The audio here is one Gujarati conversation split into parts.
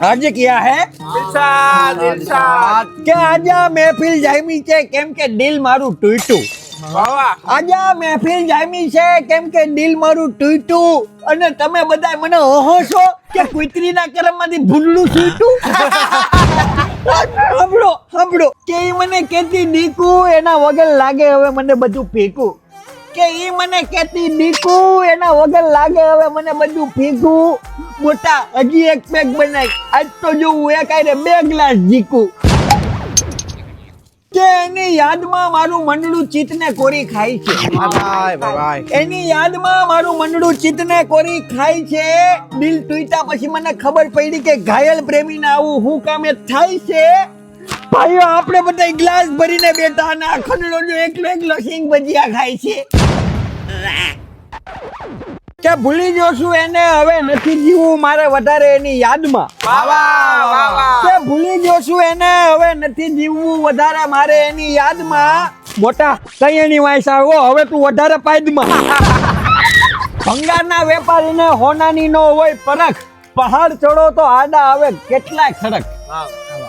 હર્જ કિયા હે? ઇરશાદ ઇરશાદ કે આજા મહેફિલ જામી છે કેમ કે દિલ મારું ટૂટ્યું આજા મહેફિલ જામી છે કેમ કે દિલ મારું ટૂટ્યું અને તમે બધા મને ઓહો છો કે કુતરીના કરમમાંથી ભૂંડલું છૂટ્યું સાંભળો સાંભળો. કે ઈ મને કેતી દીકુ એના વગર લાગે હવે મને બધું પીકું કે ઈ મને કેતી દીકુ એના વગર લાગે હવે મને બધું પીકું મોટા હજી એક પેક બનાવી આજ તો જો હું એક આરે બે ગ્લાસ જીકું. કે એની યાદમાં મારું મંડળું ચિતને કોરી ખાય છે? એની યાદમાં મારું મંડળું ચિત્તને કોરી ખાય છે? દિલ તૂટ્યા પછી મને ખબર પડી કે ઘાયલ પ્રેમીને આવું હું કામે થાય છે? ભાઈઓ આપણે બધા ગ્લાસ ભરીને બેઠા અને આ ખંડલો એકલો એકલો સિંગ ભજીયા ખાય છે. કે ભૂલી જોશું એને હવે નથી જીવવું મારે વધારે એની યાદમાં. કે ભૂલી જોશું એને હવે નથી જીવવું વધારે મારે એની યાદમાં. મોટા કઈ એની વાંસ આવો હવે તું વધારે પાયદમાં. ભંગારના વેપારીને હોનાની નો હોય પરખ. પહાડ ચડો તો આડા આવે કેટલાય ખડક.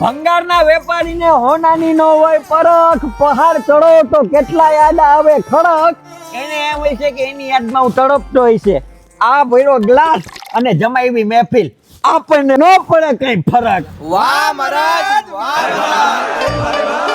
ભંગારના વેપારીને હોનાની નો હોય પરખ. પહાડ ચડો તો કેટલાય આડા આવે ખડક. એને એમ હોય છે કે એની યાદમાં હું તડપતો હોય છે. આ ભર્યો ગ્લાસ અને જમાવી મહેફિલ. આપણને ન પડે કઈ ફરક. વાહ મહારાજ વાહ